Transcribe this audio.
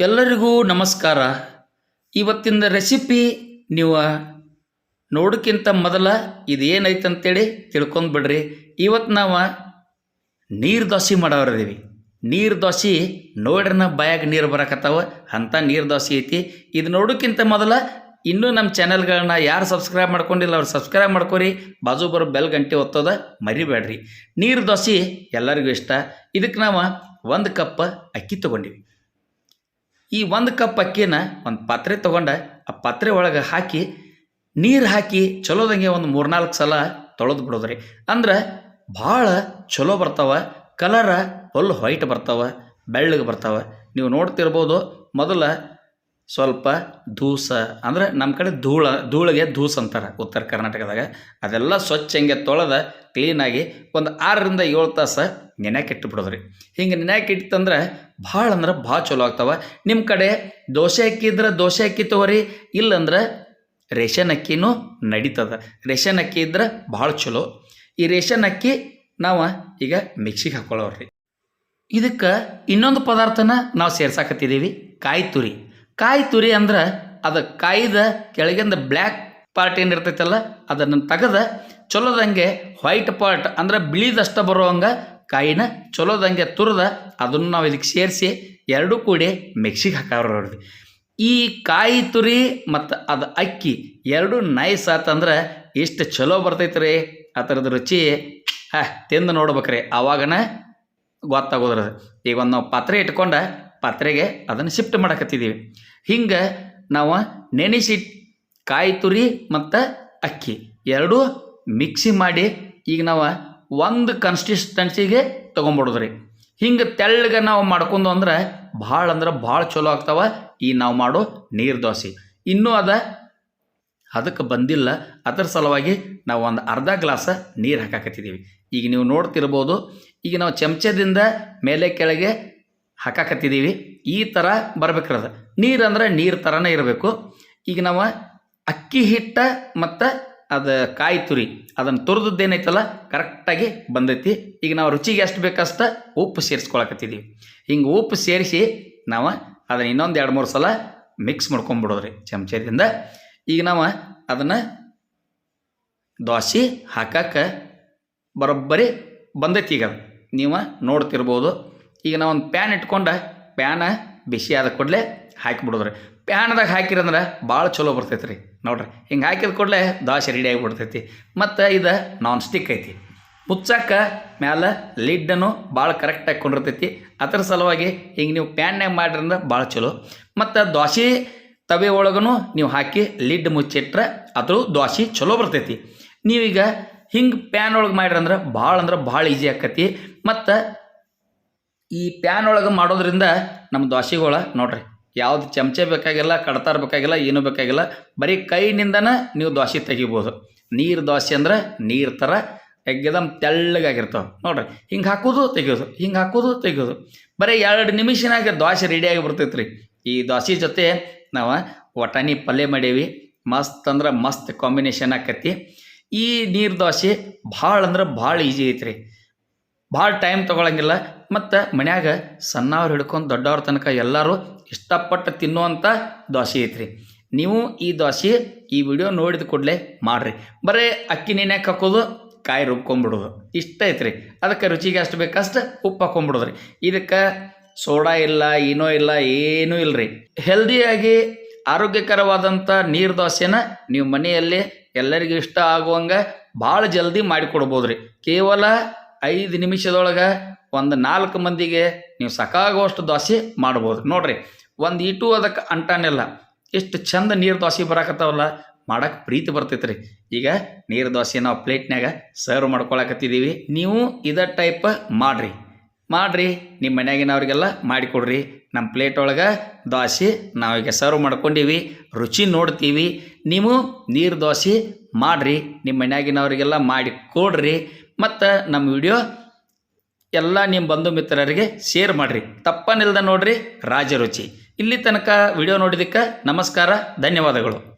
ಎಲ್ಲರಿಗೂ ನಮಸ್ಕಾರ. ಇವತ್ತಿನ ರೆಸಿಪಿ ನೀವು ನೋಡೋಕ್ಕಿಂತ ಮೊದಲ ಇದು ಏನೈತೆ ಅಂತೇಳಿ ತಿಳ್ಕೊಂಡು ಬಿಡ್ರಿ. ಇವತ್ತು ನಾವು ನೀರು ದೋಸೆ ಮಾಡೋರಿದ್ದೀವಿ ನೀರು ದೋಸೆ ನೋಡ್ರಿ ಬಾಯಾಗ ನೀರು ಬರಕತ್ತಾವ. ಅಂಥ ನೀರು ದೋಸೆ ಐತಿ. ಇದು ನೋಡೋಕ್ಕಿಂತ ಮೊದಲ ಇನ್ನೂ ನಮ್ಮ ಚಾನೆಲ್ಗಳನ್ನ ಯಾರು ಸಬ್ಸ್ಕ್ರೈಬ್ ಮಾಡ್ಕೊಂಡಿಲ್ಲ ಅವ್ರು ಸಬ್ಸ್ಕ್ರೈಬ್ ಮಾಡ್ಕೊರಿ. ಬಾಜು ಬರೋ ಬೆಲ್ ಗಂಟೆ ಒತ್ತೋದ ಮರಿಬೇಡ್ರಿ. ನೀರು ದೋಸೆ ಎಲ್ಲರಿಗೂ ಇಷ್ಟ. ಇದಕ್ಕೆ ನಾವು ಒಂದು ಕಪ್ ಅಕ್ಕಿ ತೊಗೊಂಡಿವಿ. ಈ ಒಂದು ಕಪ್ ಅಕ್ಕಿನ ಒಂದು ಪಾತ್ರೆ ತೊಗೊಂಡ ಆ ಪಾತ್ರೆ ಒಳಗೆ ಹಾಕಿ, ನೀರು ಹಾಕಿ ಚಲೋದಂಗೆ ಒಂದು ಮೂರ್ನಾಲ್ಕು ಸಲ ತೊಳೆದು ಬಿಡೋದ್ರಿ. ಅಂದ್ರೆ ಭಾಳ ಚಲೋ ಬರ್ತಾವ, ಕಲರ ಫುಲ್ ವೈಟ್ ಬರ್ತಾವ, ಬೆಳ್ಳಗೆ ಬರ್ತಾವ. ನೀವು ನೋಡ್ತಿರ್ಬೋದು, ಮೊದಲ ಸ್ವಲ್ಪ ಧೂಸ ಅಂದ್ರೆ ನಮ್ಮ ಕಡೆ ಧೂಳ, ಧೂಳಿಗೆ ಧೂಸ್ ಅಂತಾರೆ ಉತ್ತರ ಕರ್ನಾಟಕದಾಗ. ಅದೆಲ್ಲ ಸ್ವಚ್ಛ ಹಂಗೆ ತೊಳೆದ ಕ್ಲೀನಾಗಿ ಒಂದು ಆರರಿಂದ ಏಳು ತಾಸು ನೆನೆಯಾಕೆ ಇಟ್ಟು ಬಿಡೋದ್ರಿ ಹಿಂಗೆ ನೆನೆಯಾಕೆ ಇಟ್ಟಂದ್ರೆ ಭಾಳ ಅಂದ್ರೆ ಭಾಳ ಚಲೋ ಆಗ್ತಾವ. ನಿಮ್ಮ ಕಡೆ ದೋಸೆ ಅಕ್ಕಿ ಇದ್ರೆ ದೋಸೆ ಅಕ್ಕಿ ತೊಗೊರಿ, ಇಲ್ಲಂದ್ರೆ ರೇಷನ್ ಅಕ್ಕಿನೂ ನಡೀತದ. ರೇಷನ್ ಅಕ್ಕಿ ಇದ್ರೆ ಭಾಳ ಚಲೋ. ಈ ರೇಷನ್ ಅಕ್ಕಿ ನಾವು ಈಗ ಮಿಕ್ಸಿಗೆ ಹಾಕೊಳ್ಳೋರಿ ಇದಕ್ಕೆ ಇನ್ನೊಂದು ಪದಾರ್ಥನ ನಾವು ಸೇರ್ಸಾಕತ್ತಿದ್ದೀವಿ ಕಾಯಿ ತುರಿ. ಕಾಯಿ ತುರಿ ಅಂದ್ರೆ ಅದು ಕಾಯ್ದ ಕೆಳಗಿಂದ ಬ್ಲ್ಯಾಕ್ ಪಾರ್ಟ್ ಏನು ಇರ್ತೈತಲ್ಲ, ಅದನ್ನು ತೆಗೆದ ಚಲೋದಂಗೆ ವೈಟ್ ಪಾರ್ಟ್ ಅಂದ್ರೆ ಬಿಳಿದಷ್ಟ ಬರೋವಂಗೆ ಕಾಯಿನ ಚಲೋದಂಗೆ ತುರಿದ ಅದನ್ನು ನಾವು ಇದಕ್ಕೆ ಸೇರಿಸಿ ಎರಡೂ ಕೂಡಿ ಮಿಕ್ಸಿಗೆ ಹಾಕೋರಿ ಈ ಕಾಯಿ ತುರಿ ಮತ್ತು ಅದು ಅಕ್ಕಿ ಎರಡು ನೈಸ್ ಆತಂದ್ರೆ ಎಷ್ಟು ಚಲೋ ಬರ್ತೈತೆ ರೀ ಆ ಥರದ ರುಚಿ, ಹಾ, ತಿಂದು ನೋಡ್ಬೇಕ್ರಿ. ಆವಾಗನ ಗೊತ್ತಾಗೋದ್ರದು. ಈಗ ಒಂದು ನಾವು ಪಾತ್ರೆ ಇಟ್ಕೊಂಡು ಪಾತ್ರೆಗೆ ಅದನ್ನು ಶಿಫ್ಟ್ ಮಾಡಕತ್ತಿದ್ದೀವಿ ಹಿಂಗೆ ನಾವು ನೆನೆಸಿ ಕಾಯಿ ತುರಿ ಮತ್ತು ಅಕ್ಕಿ ಎರಡೂ ಮಿಕ್ಸಿ ಮಾಡಿ ಈಗ ನಾವು ಒಂದು ಕನ್ಸಿಸ್ಟೆನ್ಸಿಗೆ ತೊಗೊಂಬಿಡೋದ್ರಿ ಹಿಂಗೆ ತೆಳ್ಳಗೆ ನಾವು ಮಾಡ್ಕೊಂಡು ಅಂದ್ರೆ ಭಾಳ ಅಂದ್ರೆ ಭಾಳ ಚಲೋ ಆಗ್ತಾವ ಈ ನಾವು ಮಾಡೋ ನೀರು ದೋಸೆ. ಇನ್ನೂ ಅದ ಅದಕ್ಕೆ ಬಂದಿಲ್ಲ, ಅದರ ಸಲುವಾಗಿ ನಾವು ಒಂದು ಅರ್ಧ ಗ್ಲಾಸ ನೀರು ಹಾಕಾಕತ್ತಿದ್ದೀವಿ ಈಗ ನೀವು ನೋಡ್ತಿರ್ಬೋದು, ಈಗ ನಾವು ಚಮಚದಿಂದ ಮೇಲೆ ಕೆಳಗೆ ಹಾಕಾಕತ್ತಿದ್ದೀವಿ ಈ ಥರ ಬರ್ಬೇಕ್ರದ. ನೀರು ಅಂದ್ರೆ ನೀರು ಥರನೇ ಇರಬೇಕು. ಈಗ ನಾವು ಅಕ್ಕಿ ಹಿಟ್ಟ ಮತ್ತು ಅದು ಕಾಯಿ ತುರಿ, ಅದನ್ನು ತುರಿದದ್ದೇನೈತಲ್ಲ, ಕರೆಕ್ಟಾಗಿ ಬಂದೈತಿ. ಈಗ ನಾವು ರುಚಿಗೆ ಎಷ್ಟು ಬೇಕಷ್ಟ ಉಪ್ಪು ಸೇರಿಸ್ಕೊಳಕತ್ತಿದ್ದೀವಿ ಹಿಂಗೆ ಉಪ್ಪು ಸೇರಿಸಿ ನಾವು ಅದನ್ನು ಇನ್ನೊಂದು ಎರಡು ಮೂರು ಸಲ ಮಿಕ್ಸ್ ಮಾಡ್ಕೊಂಬಿಡೋದ್ರಿ ಚಮಚದಿಂದ. ಈಗ ನಾವು ಅದನ್ನು ದೋಸೆ ಹಾಕಕ್ಕೆ ಬರೋಬ್ಬರಿ ಬಂದೈತಿ ಈಗ ಅದು. ನೀವು ನೋಡ್ತಿರ್ಬೋದು. ಈಗ ನಾವು ಒಂದು ಪ್ಯಾನ್ ಇಟ್ಕೊಂಡು ಪ್ಯಾನ ಬಿಸಿ ಆದ ಕೂಡಲೇ ಹಾಕಿಬಿಡೋದ್ರಿ. ಪ್ಯಾನ್ದಾಗ ಹಾಕಿರಂದ್ರೆ ಭಾಳ ಚಲೋ ಬರ್ತೈತೆ ರೀ ನೋಡ್ರಿ, ಹಿಂಗೆ ಹಾಕಿದ ಕೂಡಲೇ ದೋಸೆ ರೆಡಿ ಆಗಿಬಿಡ್ತೈತಿ ಮತ್ತು ಇದು ನಾನ್ ಸ್ಟಿಕ್ ಐತಿ. ಮುಚ್ಚಾಕ ಮ್ಯಾಲೆ ಲಿಡ್ಡನ್ನು ಭಾಳ ಕರೆಕ್ಟಾಗಿ ಕೊಂಡಿರ್ತೈತಿ. ಅದ್ರ ಸಲುವಾಗಿ ಹಿಂಗೆ ನೀವು ಪ್ಯಾನ್ಯಾಗ ಮಾಡಿರಂದ್ರೆ ಭಾಳ ಚಲೋ. ಮತ್ತು ದೋಸೆ ತವೆ ಒಳಗೂ ನೀವು ಹಾಕಿ ಲಿಡ್ ಮುಚ್ಚಿಟ್ರೆ ಅದು ದೋಸೆ ಚಲೋ ಬರ್ತೈತಿ. ನೀವೀಗ ಹಿಂಗೆ ಪ್ಯಾನ್ ಒಳಗೆ ಮಾಡಿರಂದ್ರೆ ಭಾಳ ಅಂದ್ರೆ ಭಾಳ ಈಸಿ ಆಕತಿ. ಮತ್ತು ಈ ಪ್ಯಾನ್ ಒಳಗೆ ಮಾಡೋದ್ರಿಂದ ನಮ್ಮ ದೋಸೆಗಳ ನೋಡ್ರಿ ಯಾವ್ದು ಚಮಚೆ ಬೇಕಾಗಿಲ್ಲ, ಕಡ್ತಾರ ಬೇಕಾಗಿಲ್ಲ, ಏನು ಬೇಕಾಗಿಲ್ಲ, ಬರೀ ಕೈನಿಂದನೇ ನೀವು ದೋಸೆ ತೆಗಿಬೋದು. ನೀರು ದೋಸೆ ಅಂದ್ರೆ ನೀರು ಥರ ಎಗ್ದಮ್ ತೆಳ್ಳಗಾಗಿರ್ತಾವೆ. ನೋಡ್ರಿ, ಹಿಂಗೆ ಹಾಕೋದು ತೆಗಿಯೋದು, ಹಿಂಗೆ ಹಾಕೋದು ತೆಗಿಯೋದು. ಬರೀ ಎರಡು ನಿಮಿಷನಾಗ ದೋಸೆ ರೆಡಿಯಾಗಿ ಬರ್ತೈತೆ ರೀ ಈ ದೋಸೆ ಜೊತೆ ನಾವು ವಟಾಣಿ ಪಲ್ಯ ಮಾಡೀವಿ. ಮಸ್ತ್ ಅಂದ್ರೆ ಮಸ್ತ್ ಕಾಂಬಿನೇಷನ್ ಆಕತಿ. ಈ ನೀರು ದೋಸೆ ಭಾಳ ಅಂದ್ರೆ ಭಾಳ ಈಜಿ ಐತ್ರಿ. ಭಾಳ ಟೈಮ್ ತೊಗೊಳಂಗಿಲ್ಲ. ಮತ್ತು ಮನ್ಯಾಗ ಸಣ್ಣವ್ರು ಹಿಡ್ಕೊಂಡು ದೊಡ್ಡವ್ರ ತನಕ ಎಲ್ಲರೂ ಇಷ್ಟಪಟ್ಟು ತಿನ್ನುವಂಥ ದೋಸೆ ಐತ್ರಿ. ನೀವು ಈ ದೋಸೆ ಈ ವಿಡಿಯೋ ನೋಡಿದ ಕೂಡಲೇ ಮಾಡಿರಿ. ಬರೀ ಅಕ್ಕಿ ನೆನೆಯಕ್ಕೆ ಹಾಕೋದು, ಕಾಯಿ ರುಬ್ಕೊಂಬಿಡೋದು. ಇಷ್ಟ ಐತ್ರಿ. ಅದಕ್ಕೆ ರುಚಿಗೆ ಅಷ್ಟು ಬೇಕಷ್ಟು ಉಪ್ಪು ಹಾಕೊಂಬಿಡೋದ್ರಿ. ಇದಕ್ಕೆ ಸೋಡಾ ಇಲ್ಲ ಏನೋ ಇಲ್ಲ, ಏನೂ ಇಲ್ಲರಿ ಹೆಲ್ದಿಯಾಗಿ ಆರೋಗ್ಯಕರವಾದಂಥ ನೀರು ದೋಸೆನ ನೀವು ಮನೆಯಲ್ಲಿ ಎಲ್ಲರಿಗೂ ಇಷ್ಟ ಆಗುವಂಗೆ ಭಾಳ ಜಲ್ದಿ ಮಾಡಿಕೊಡ್ಬೋದು ರೀ ಕೇವಲ ಐದು ನಿಮಿಷದೊಳಗೆ ಒಂದು ನಾಲ್ಕು ಮಂದಿಗೆ ನೀವು ಸಾಕಾಗುವಷ್ಟು ದೋಸೆ ಮಾಡ್ಬೋದು. ನೋಡ್ರಿ, ಒಂದು ಇಟು ಅದಕ್ಕೆ ಅಂಟಾನಿಲ್ಲ. ಎಷ್ಟು ಚಂದ ನೀರು ದೋಸೆ ಬರಾಕತ್ತಾವಲ್ಲ ಮಾಡಕ್ಕೆ ಪ್ರೀತಿ ಬರ್ತೈತೆ ರೀ ಈಗ ನೀರು ದೋಸೆ ನಾವು ಪ್ಲೇಟ್ನಾಗ ಸರ್ವ್ ಮಾಡ್ಕೊಳಕತ್ತಿದ್ದೀವಿ ನೀವು ಇದೇ ಟೈಪ್ ಮಾಡಿರಿ. ಮಾಡಿರಿ ನಿಮ್ಮ ಮನೆಯಾಗಿನವ್ರಿಗೆಲ್ಲ ಮಾಡಿಕೊಡ್ರಿ. ನಮ್ಮ ಪ್ಲೇಟ್ ಒಳಗೆ ದೋಸೆ ನಾವೀಗ ಸರ್ವ್ ಮಾಡ್ಕೊಂಡೀವಿ, ರುಚಿ ನೋಡ್ತೀವಿ. ನೀವು ನೀರು ದೋಸೆ ಮಾಡಿರಿ ನಿಮ್ಮ ಮನೆಯಾಗಿನವರಿಗೆಲ್ಲ ಮಾಡಿ ಕೊಡ್ರಿ ಮತ್ತು ನಮ್ಮ ವಿಡಿಯೋ ಎಲ್ಲ ನಿಮ್ಮ ಬಂಧು ಮಿತ್ರರಿಗೆ ಶೇರ್ ಮಾಡಿರಿ. ತಪ್ಪನಿಲ್ದ ನೋಡ್ರಿ ರಾಜರುಚಿ ಇಲ್ಲಿ ತನಕ ವಿಡಿಯೋ ನೋಡಿದ್ದಕ್ಕೆ ನಮಸ್ಕಾರ, ಧನ್ಯವಾದಗಳು.